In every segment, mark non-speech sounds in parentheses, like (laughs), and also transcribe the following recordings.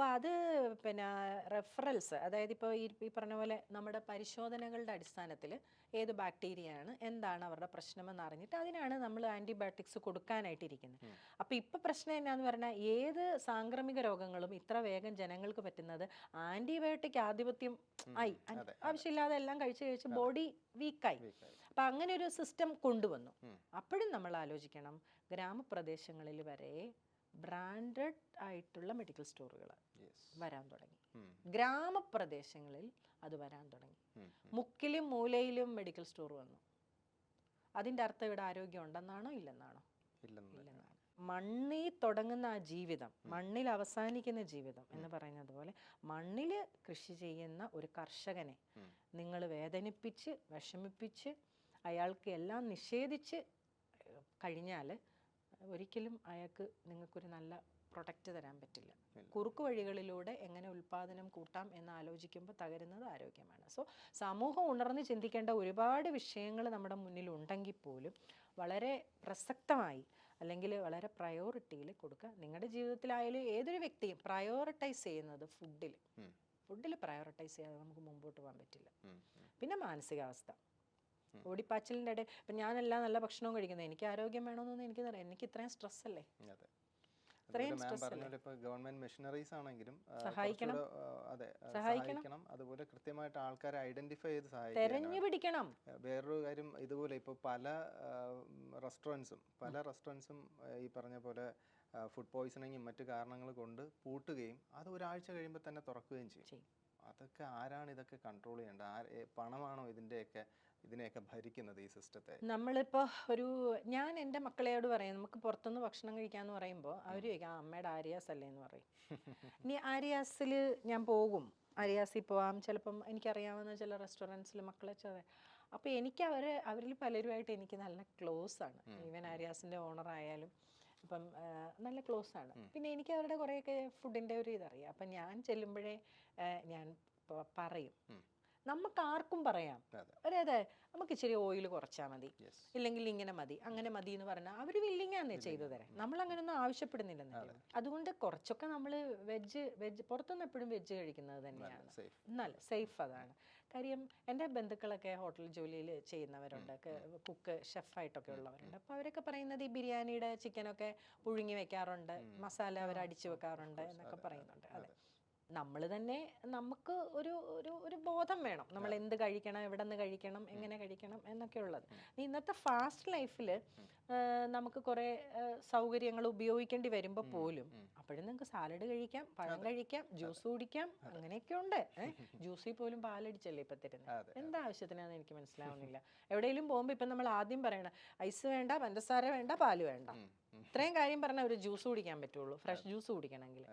അപ്പോൾ അത് പിന്നെ റെഫറൽസ് അതായത് ഇപ്പോൾ ഈ ഈ പറഞ്ഞ പോലെ നമ്മുടെ പരിശോധനകളുടെ അടിസ്ഥാനത്തിൽ ഏത് ബാക്ടീരിയയാണ് എന്താണ് അവരുടെ പ്രശ്നമെന്ന് അറിഞ്ഞിട്ട് അതിനാണ് നമ്മൾ ആന്റിബയോട്ടിക്സ് കൊടുക്കാനായിട്ടിരിക്കുന്നത് അപ്പോൾ ഇപ്പോൾ പ്രശ്നം എന്നാന്ന് പറഞ്ഞാൽ ഏത് സാംക്രമിക രോഗങ്ങളും ഇത്ര വേഗം ജനങ്ങൾക്ക് പറ്റുന്നത് ആന്റിബയോട്ടിക് ആധിപത്യം ആയി. ആവശ്യമില്ലാതെ എല്ലാം കഴിച്ച് കഴിച്ച് ബോഡി വീക്കായി. അപ്പം അങ്ങനെ ഒരു സിസ്റ്റം കൊണ്ടുവന്നു. അപ്പോഴും നമ്മൾ ആലോചിക്കണം ഗ്രാമപ്രദേശങ്ങളിൽ വരെ ബ്രാൻഡഡ് ആയിട്ടുള്ള മെഡിക്കൽ സ്റ്റോറുകൾ വരാൻ തുടങ്ങി. ഗ്രാമപ്രദേശങ്ങളിൽ അത് വരാൻ തുടങ്ങി. മുക്കിലും മൂലയിലും മെഡിക്കൽ സ്റ്റോർ വന്നു. അതിന്റെ അർത്ഥം ഇവിടെ ആരോഗ്യം ഉണ്ടെന്നാണോ ഇല്ലെന്നാണോ? ഇല്ലെന്ന് ഇല്ലെന്നാണ്. മണ്ണിൽ തുടങ്ങുന്ന ആ ജീവിതം മണ്ണിൽ അവസാനിക്കുന്ന ജീവിതം എന്ന് പറയുന്നത് പോലെ മണ്ണിൽ കൃഷി ചെയ്യുന്ന ഒരു കർഷകനെ നിങ്ങൾ വേദനിപ്പിച്ച് വിഷമിപ്പിച്ച് അയാൾക്ക് എല്ലാം നിഷേധിച്ച് കഴിഞ്ഞാൽ ഒരിക്കലും അയാൾക്ക് നിങ്ങൾക്കൊരു നല്ല പ്രൊഡക്റ്റ് തരാൻ പറ്റില്ല. കുറുക്കു വഴികളിലൂടെ എങ്ങനെ ഉൽപ്പാദനം കൂട്ടാം എന്ന് ആലോചിക്കുമ്പോൾ തകരുന്നത് ആരോഗ്യമാണ്. സോ സമൂഹം ഉണർന്ന് ചിന്തിക്കേണ്ട ഒരുപാട് വിഷയങ്ങൾ നമ്മുടെ മുന്നിൽ ഉണ്ടെങ്കിൽ പോലും വളരെ പ്രസക്തമായി അല്ലെങ്കിൽ വളരെ പ്രയോറിറ്റിയിൽ കൊടുക്കുക. നിങ്ങളുടെ ജീവിതത്തിലായാലും ഏതൊരു വ്യക്തിയും പ്രയോറിറ്റൈസ് ചെയ്യുന്നത് ഫുഡിൽ ഫുഡിൽ പ്രയോറിറ്റൈസ് ചെയ്യാതെ നമുക്ക് മുമ്പോട്ട് പോകാൻ പറ്റില്ല. പിന്നെ മാനസികാവസ്ഥ. ഓടിപ്പാച്ചിലിന്റെ ഇടയിൽ ഇപ്പം ഞാനെല്ലാം നല്ല ഭക്ഷണവും കഴിക്കുന്നത്. എനിക്ക് ആരോഗ്യം വേണമെന്നൊന്നും എനിക്കറിയാം എനിക്ക് ഇത്രയും സ്ട്രെസ് അല്ലേ അതെ അതുപോലെ മാം പറഞ്ഞ പോലെ ഇപ്പോൾ ഗവൺമെന്റ് മെഷീനറീസ് ആണെങ്കിലും സഹായിക്കണം. അതെ സഹായിക്കണം. അതുപോലെ കൃത്യമായിട്ട് ആൾക്കാരെ ഐഡന്റിഫൈ ചെയ്ത് സഹായിക്കണം തെരഞ്ഞു പിടിക്കണം. വേറൊരു കാര്യം ഇതുപോലെ ഇപ്പോൾ പല റെസ്റ്റോറൻസും പല റെസ്റ്റോറൻസും ഈ പറഞ്ഞ പോലെ ഫുഡ് പോയ്സണിങ്ങും മറ്റു കാരണങ്ങൾ കൊണ്ട് പൂട്ടുകയും അത് ഒരാഴ്ച കഴിയുമ്പോൾ തന്നെ തുറക്കുകയും ചെയ്യും. അതൊക്കെ ആരാണ് ഇതൊക്കെ കൺട്രോൾ ചെയ്യേണ്ടത്? ആ പണമാണോ ഇതിന്റെയൊക്കെ ഇതിനെയൊക്കെ ഭരിക്കുന്നത് ഈ സിസ്റ്റത്തെ? നമ്മളിപ്പോൾ ഒരു ഞാൻ എന്റെ മക്കളെയോട് പറയും നമുക്ക് പുറത്തുനിന്ന് ഭക്ഷണം കഴിക്കാമെന്ന് പറയുമ്പോൾ അവർ ചോദിക്കും ആ അമ്മയുടെ ആര്യാസ് അല്ലേ? എന്ന് പറയും. ഇനി ആര്യാസിൽ ഞാൻ പോകും. ആര്യാസിൽ പോവാം ചിലപ്പം എനിക്കറിയാവുന്ന ചില റെസ്റ്റോറന്റ്സിൽ മക്കളെ ചെറിയ അപ്പോൾ എനിക്ക് അവർ അവരിൽ പലരുമായിട്ട് എനിക്ക് നല്ല ക്ലോസ് ആണ്. ഈവൻ ആര്യാസിന്റെ ഓണർ ആയാലും. അപ്പം നല്ല ക്ലോസ് ആണ്. പിന്നെ എനിക്ക് അവരുടെ കുറേയൊക്കെ ഫുഡിന്റെ ഒരു ഇതറിയാം. അപ്പം ഞാൻ ചെല്ലുമ്പോഴേ ഞാൻ പറയും. നമുക്ക് ആർക്കും പറയാം. അതെ. അതെ അതെ നമുക്ക് ഇച്ചിരി ഓയിൽ കുറച്ചാൽ മതി. ഇല്ലെങ്കിൽ ഇങ്ങനെ മതി അങ്ങനെ മതി എന്ന് പറഞ്ഞാൽ അവർ വില്ലിങ്ങാന്നേ ചെയ്തു തരാം നമ്മൾ അങ്ങനെയൊന്നും ആവശ്യപ്പെടുന്നില്ലെന്ന് അതുകൊണ്ട് കുറച്ചൊക്കെ നമ്മൾ വെജ് വെജ് പുറത്തുനിന്ന് എപ്പോഴും വെജ് കഴിക്കുന്നത് തന്നെയാണ്. നല്ല സേഫ് അതാണ്. കാര്യം എന്റെ ബന്ധുക്കളൊക്കെ ഹോട്ടൽ ജോലിയിൽ ചെയ്യുന്നവരുണ്ട് കുക്ക് ഷെഫായിട്ടൊക്കെ ഉള്ളവരുണ്ട്. അപ്പോൾ അവരൊക്കെ പറയുന്നത് ഈ ബിരിയാണിയുടെ ചിക്കനൊക്കെ പുഴുങ്ങി വെക്കാറുണ്ട് മസാല അവർ അടിച്ചു വെക്കാറുണ്ട് എന്നൊക്കെ പറയുന്നുണ്ട്. അതെ. നമ്മൾ തന്നെ നമുക്ക് ഒരു ഒരു ഒരു ബോധം വേണം. നമ്മൾ എന്ത് കഴിക്കണം എവിടെ നിന്ന് കഴിക്കണം എങ്ങനെ കഴിക്കണം എന്നൊക്കെ ഉള്ളത്. ഇന്നത്തെ ഫാസ്റ്റ് ലൈഫിൽ നമുക്ക് കുറേ സൗകര്യങ്ങൾ ഉപയോഗിക്കേണ്ടി വരുമ്പോൾ പോലും അപ്പോഴും നിങ്ങൾക്ക് സാലഡ് കഴിക്കാം പഴം കഴിക്കാം ജ്യൂസ് കുടിക്കാം അങ്ങനെയൊക്കെ ഉണ്ട്. (laughs) ജ്യൂസിൽ പോലും പാലടിച്ചല്ലേ ഇപ്പം തരുന്നത് എന്താ ആവശ്യത്തിനാന്ന് എനിക്ക് മനസ്സിലാവുന്നില്ല. എവിടെയെങ്കിലും പോകുമ്പോൾ ഇപ്പം നമ്മൾ ആദ്യം പറയണം ഐസ് വേണ്ട പഞ്ചസാര വേണ്ട പാൽ വേണ്ട. ഇത്രയും കാര്യം പറഞ്ഞാൽ ഒരു ജ്യൂസ് കുടിക്കാൻ പറ്റുള്ളൂ. ഫ്രഷ് ജ്യൂസ് കുടിക്കണമെങ്കിൽ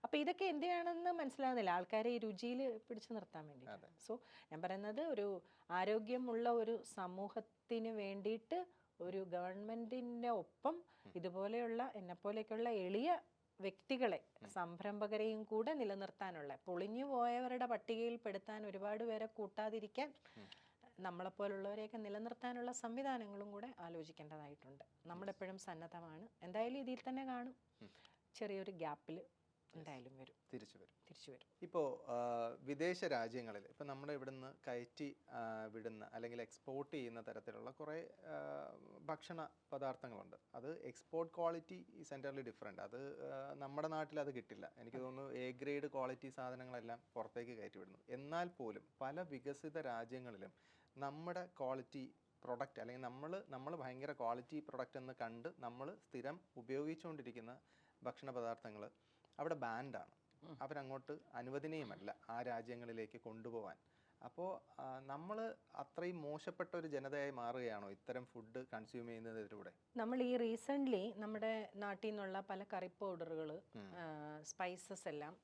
അതെ അപ്പൊ ഇതൊക്കെ എന്തിനാണെന്ന് മനസ്സിലാവുന്നില്ല. ആൾക്കാരെ ഈ രുചിയിൽ പിടിച്ചു നിർത്താൻ വേണ്ടി സോ ഞാൻ പറയുന്നത് ഒരു ആരോഗ്യമുള്ള ഒരു സമൂഹത്തിന് വേണ്ടിയിട്ട് ഒരു ഗവൺമെന്റിന്റെ ഒപ്പം ഇതുപോലെയുള്ള എന്നെപ്പോലെയൊക്കെയുള്ള എളിയ വ്യക്തികളെ സംരംഭകരെയും കൂടെ നിലനിർത്താനുള്ള പൊളിഞ്ഞു പോയവരുടെ പട്ടികയിൽ പെടുത്താൻ ഒരുപാട് പേരെ കൂട്ടാതിരിക്കാൻ നമ്മളെപ്പോലുള്ളവരെയൊക്കെ നിലനിർത്താനുള്ള സംവിധാനങ്ങളും കൂടെ ആലോചിക്കേണ്ടതായിട്ടുണ്ട്. നമ്മളെപ്പോഴും സന്നദ്ധമാണ്. എന്തായാലും ഇതിൽ തന്നെ കാണും. ചെറിയൊരു ഗ്യാപ്പിൽ എന്തായാലും വരും. തിരിച്ചു വരും. തിരിച്ചു വരും. ഇപ്പോൾ വിദേശ രാജ്യങ്ങളിൽ ഇപ്പോൾ നമ്മുടെ ഇവിടുന്ന് കയറ്റി വിടുന്ന അല്ലെങ്കിൽ എക്സ്പോർട്ട് ചെയ്യുന്ന തരത്തിലുള്ള കുറേ ഭക്ഷണ പദാർത്ഥങ്ങളുണ്ട്. അത് എക്സ്പോർട്ട് ക്വാളിറ്റി സെന്ററിൽ ഡിഫറെന്റ് അത് നമ്മുടെ നാട്ടിൽ അത് കിട്ടില്ല. എനിക്ക് തോന്നുന്നു എ ഗ്രേഡ് ക്വാളിറ്റി സാധനങ്ങളെല്ലാം പുറത്തേക്ക് കയറ്റി വിടുന്നു. എന്നാൽ പോലും പല വികസിത രാജ്യങ്ങളിലും നമ്മുടെ ക്വാളിറ്റി പ്രൊഡക്റ്റ് അല്ലെങ്കിൽ നമ്മൾ നമ്മൾ ഭയങ്കര ക്വാളിറ്റി പ്രൊഡക്റ്റ് എന്ന് കണ്ട് നമ്മൾ സ്ഥിരം ഉപയോഗിച്ചുകൊണ്ടിരിക്കുന്ന ഭക്ഷണ പദാർത്ഥങ്ങൾ അവിടെ ബാൻഡാണ്. അവരങ്ങോട്ട് അനുവദനീയമല്ല ആ രാജ്യങ്ങളിലേക്ക് കൊണ്ടുപോകാൻ അപ്പോൾ നമ്മൾ അത്രയും മോശപ്പെട്ട ഒരു ജനതയായി മാറുകയാണോ ഇത്തരം ഫുഡ് കൺസ്യൂം ചെയ്യുന്നതിലൂടെ? നമ്മൾ ഈ റീസെന്റ്ലി നമ്മുടെ നാട്ടിൽ നിന്നുള്ള പല കറി പൗഡറുകൾ സ്പൈസസ് എല്ലാം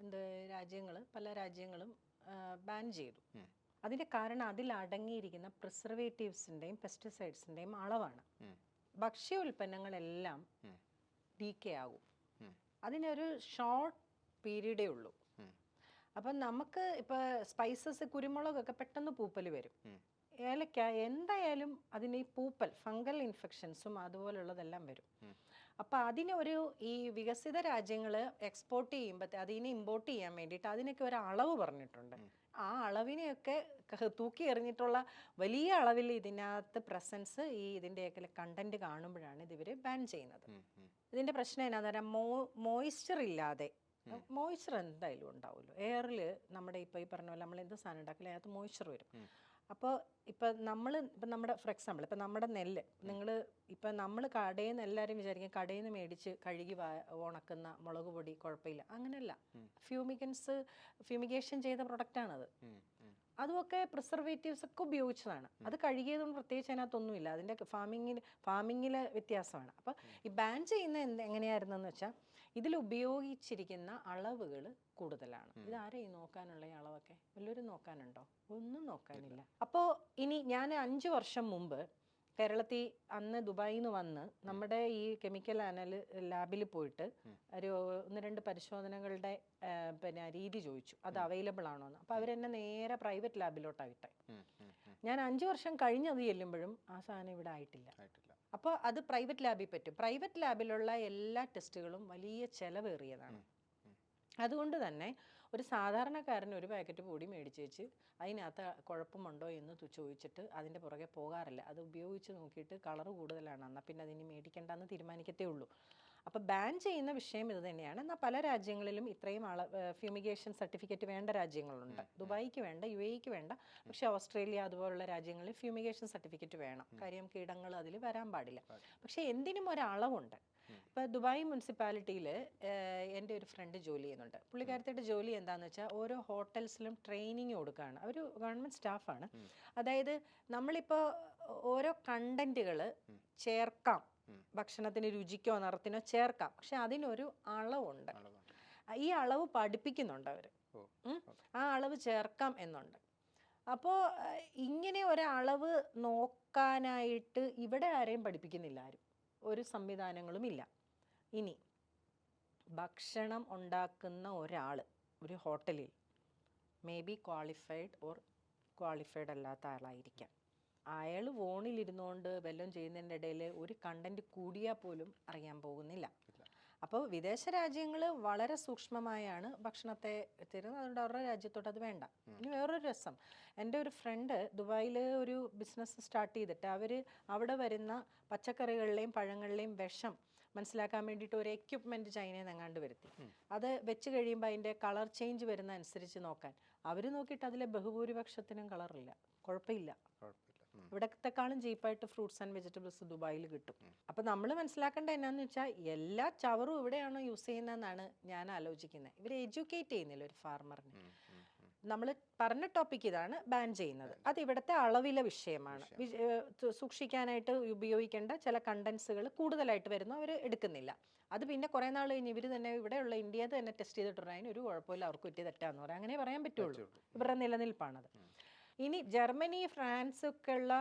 എന്ത് രാജ്യങ്ങൾ പല രാജ്യങ്ങളും ബാൻ ചെയ്തു. അതിന്റെ കാരണം അതിൽ അടങ്ങിയിരിക്കുന്ന പ്രിസർവേറ്റീവ്സിന്റെയും പെസ്റ്റിസൈഡ്സിന്റെയും അളവാണ്. ഭക്ഷ്യ ഉൽപ്പന്നങ്ങളെല്ലാം ഡീക്കേ ആകും. ഉം. അതിനൊരു ഷോർട്ട് പീരീഡേ ഉള്ളൂ. അപ്പം നമുക്ക് ഇപ്പോൾ സ്പൈസസ് കുരുമുളകൊക്കെ പെട്ടെന്ന് പൂപ്പൽ വരും. ഏലക്ക എന്തായാലും അതിന് ഈ പൂപ്പൽ ഫംഗൽ ഇൻഫെക്ഷൻസും അതുപോലുള്ളതെല്ലാം വരും. അപ്പോൾ അതിന് ഒരു ഈ വികസിത രാജ്യങ്ങൾ എക്സ്പോർട്ട് ചെയ്യുമ്പോൾ അതിനെ ഇമ്പോർട്ട് ചെയ്യാൻ വേണ്ടിയിട്ട് അതിനൊക്കെ ഒരു അളവ് പറഞ്ഞിട്ടുണ്ട്. ആ അളവിനെയൊക്കെ തൂക്കി എറിഞ്ഞിട്ടുള്ള വലിയ അളവിൽ ഇതിനകത്ത് പ്രസൻസ് ഈ ഇതിന്റെയൊക്കെ കണ്ടന്റ് കാണുമ്പോഴാണ് ഇത് ഇവർ ബാൻ ചെയ്യുന്നത് ഇതിന്റെ പ്രശ്നം എന്നാന്ന് പറയാം മോ മോയ്സ്ചർ ഇല്ലാതെ. മോയ്സ്ചർ എന്തായാലും ഉണ്ടാവുമല്ലോ. എയറിൽ നമ്മുടെ ഇപ്പോൾ ഈ പറഞ്ഞ പോലെ നമ്മൾ എന്ത് സാധനം ഉണ്ടാക്കില്ല അതിനകത്ത് മോയ്സ്ചർ വരും. അപ്പോൾ ഇപ്പം നമ്മൾ ഇപ്പം നമ്മുടെ ഫോർ എക്സാമ്പിൾ ഇപ്പം നമ്മുടെ നെല്ല് നിങ്ങൾ ഇപ്പം നമ്മൾ കടയിൽ നിന്ന് എല്ലാവരും വിചാരിക്കും കടയിൽ നിന്ന് മേടിച്ച് കഴുകി ഉണക്കുന്ന മുളക് പൊടി കുഴപ്പമില്ല. അങ്ങനെയല്ല. ഫ്യൂമിക്കൻസ് ഫ്യൂമിഗേഷൻ ചെയ്ത പ്രൊഡക്റ്റാണത്. അതുമൊക്കെ പ്രിസർവേറ്റീവ്സ് ഒക്കെ ഉപയോഗിച്ചതാണ്. അത് കഴുകിയതൊന്നും പ്രത്യേകിച്ച് അതിനകത്തൊന്നുമില്ല. അതിന്റെ ഫാമിങ്ങിൽ ഫാമിങ്ങിലെ വ്യത്യാസമാണ്. അപ്പോൾ ഈ ബാൻ ചെയ്യുന്ന എന്ത് എങ്ങനെയായിരുന്നെന്ന് വെച്ചാൽ ഇതിൽ ഉപയോഗിച്ചിരിക്കുന്ന അളവുകൾ കൂടുതലാണ്. ഇതാരാ ഈ നോക്കാനുള്ള ഈ അളവൊക്കെ? വല്ലവരും നോക്കാനുണ്ടോ? ഒന്നും നോക്കാനില്ല. അപ്പോൾ ഇനി ഞാൻ അഞ്ച് വർഷം മുമ്പ് കേരളത്തിൽ അന്ന് ദുബായിൽ നിന്ന് വന്ന് നമ്മുടെ ഈ കെമിക്കൽ അനൽ ലാബിൽ പോയിട്ട് ഒരു ഒന്ന് രണ്ട് പരിശോധനകളുടെ പിന്നെ രീതി ചോദിച്ചു. അത് അവൈലബിൾ ആണോ എന്ന്. അപ്പോൾ അവരെന്നെ നേരെ പ്രൈവറ്റ് ലാബിലോട്ടാണ് വിട്ടെ. ഞാൻ അഞ്ച് വർഷം കഴിഞ്ഞത് ചെല്ലുമ്പോഴും ആ സാധനം ഇവിടെ ആയിട്ടില്ല. ആയിട്ടില്ല. അപ്പോൾ അത് പ്രൈവറ്റ് ലാബിൽ പറ്റും. പ്രൈവറ്റ് ലാബിലുള്ള എല്ലാ ടെസ്റ്റുകളും വലിയ ചെലവേറിയതാണ്. അതുകൊണ്ട് തന്നെ ഒരു സാധാരണക്കാരൻ ഒരു പാക്കറ്റ് പൊടി മേടിച്ച് വെച്ച് അതിനകത്ത് കുഴപ്പമുണ്ടോ എന്ന് ചോദിച്ചിട്ട് അതിന്റെ പുറകെ പോകാറില്ല. അത് ഉപയോഗിച്ച് നോക്കിയിട്ട് കളർ കൂടുതലാണ്. എന്നാൽ പിന്നെ അതിന് മേടിക്കേണ്ടെന്ന് തീരുമാനിക്കത്തേ ഉള്ളൂ. അപ്പോൾ ബാൻ ചെയ്യുന്ന വിഷയം ഇത് തന്നെയാണ്. എന്നാൽ പല രാജ്യങ്ങളിലും ഇത്രയും ആൾ ഫ്യൂമിഗേഷൻ സർട്ടിഫിക്കറ്റ് വേണ്ട രാജ്യങ്ങളുണ്ട്. ദുബായിക്ക് വേണ്ട യു എക്ക് വേണ്ട പക്ഷേ ഓസ്ട്രേലിയ അതുപോലുള്ള രാജ്യങ്ങളിൽ ഫ്യൂമിഗേഷൻ സർട്ടിഫിക്കറ്റ് വേണം. കാര്യം കീടങ്ങൾ അതിൽ വരാൻ പാടില്ല. പക്ഷേ എന്തിനും ഒരളവുണ്ട്. ഇപ്പോൾ ദുബായ് മുനിസിപ്പാലിറ്റിയിൽ എന്റെ ഒരു ഫ്രണ്ട് ജോലി ചെയ്യുന്നുണ്ട്. പുള്ളിക്കാരത്തിയുടെ ജോലി എന്താണെന്ന് വെച്ചാൽ ഓരോ ഹോട്ടൽസിലും ട്രെയിനിങ് കൊടുക്കുകയാണ് അവർ ഗവൺമെന്റ് സ്റ്റാഫാണ്. അതായത് നമ്മളിപ്പോൾ ഓരോ കണ്ടന്റുകൾ ചേർക്കാം. ഭക്ഷണത്തിന് രുചിക്കോ നിറത്തിനോ ചേർക്കാം. പക്ഷെ അതിനൊരു അളവുണ്ട്. ഈ അളവ് പഠിപ്പിക്കുന്നുണ്ട് അവർ ആ അളവ് ചേർക്കാം എന്നുണ്ട്. അപ്പോൾ ഇങ്ങനെ ഒരളവ് നോക്കാനായിട്ട് ഇവിടെ ആരെയും പഠിപ്പിക്കുന്നില്ല ആരും. ഒരു സംവിധാനങ്ങളും ഇല്ല. ഇനി ഭക്ഷണം ഉണ്ടാക്കുന്ന ഒരാൾ ഒരു ഹോട്ടലിൽ may be qualified or qualified അല്ലാത്ത ആളായിരിക്കാം. അയാൾ ഫോണിലിരുന്നുകൊണ്ട് വല്ലതും ചെയ്യുന്നതിന്റെ ഇടയിൽ ഒരു കണ്ടന്റ് കൂടിയാൽ പോലും അറിയാൻ പോകുന്നില്ല. അപ്പോൾ വിദേശ രാജ്യങ്ങൾ വളരെ സൂക്ഷ്മമായാണ് ഭക്ഷണത്തെ തരുന്നത്. അതുകൊണ്ട് അവരുടെ രാജ്യത്തോട്ട് അത് വേണ്ട. ഇനി വേറൊരു രസം. എന്റെ ഒരു ഫ്രണ്ട് ദുബായിൽ ഒരു ബിസിനസ് സ്റ്റാർട്ട് ചെയ്തിട്ട് അവർ അവിടെ വരുന്ന പച്ചക്കറികളിലെയും പഴങ്ങളിലെയും വിഷം മനസ്സിലാക്കാൻ വേണ്ടിയിട്ട് ഒരു എക്യുപ്മെന്റ് ചൈനയിൽ നിന്ന് എങ്ങാണ്ട് വരുത്തി അത് വെച്ച് കഴിയുമ്പോൾ അതിന്റെ കളർ ചേഞ്ച് വരുന്ന അനുസരിച്ച് നോക്കാൻ. അവർ നോക്കിയിട്ട് അതിലെ ബഹുഭൂരിപക്ഷത്തിനും കളറില്ല കുഴപ്പമില്ല. ഇവിടത്തെക്കാളും ചീപ്പായിട്ട് ഫ്രൂട്ട്സ് ആൻഡ് വെജിറ്റബിൾസ് ദുബായിൽ കിട്ടും. അപ്പം നമ്മൾ മനസ്സിലാക്കേണ്ട എന്നാന്ന് വെച്ചാൽ എല്ലാ ചവറും ഇവിടെയാണോ യൂസ് ചെയ്യുന്നതെന്നാണ് ഞാൻ ആലോചിക്കുന്നത്. ഇവർ എഡ്യൂക്കേറ്റ് ചെയ്യുന്നില്ല ഒരു ഫാർമറിനെ. നമ്മൾ പറഞ്ഞ ടോപ്പിക് ഇതാണ് ബാൻ ചെയ്യുന്നത്. അത് ഇവിടുത്തെ അളവിലെ വിഷയമാണ്. സൂക്ഷിക്കാനായിട്ട് ഉപയോഗിക്കേണ്ട ചില കണ്ടൻസുകൾ കൂടുതലായിട്ട് വരുന്നു അവർ എടുക്കുന്നില്ല. അത് പിന്നെ കുറേ നാൾ കഴിഞ്ഞ് ഇവർ തന്നെ ഇവിടെയുള്ള ഇന്ത്യ തന്നെ ടെസ്റ്റ് ചെയ്തിട്ടുണ്ട് അതിന് ഒരു കുഴപ്പമില്ല അവർക്ക് പറ്റിയ തെറ്റാന്ന് പറയാം. അങ്ങനെ പറയാൻ പറ്റുള്ളൂ. ഇവരുടെ നിലനിൽപ്പാണത്. ഇനി ജർമ്മനി ഫ്രാൻസ് ഒക്കെ ഉള്ള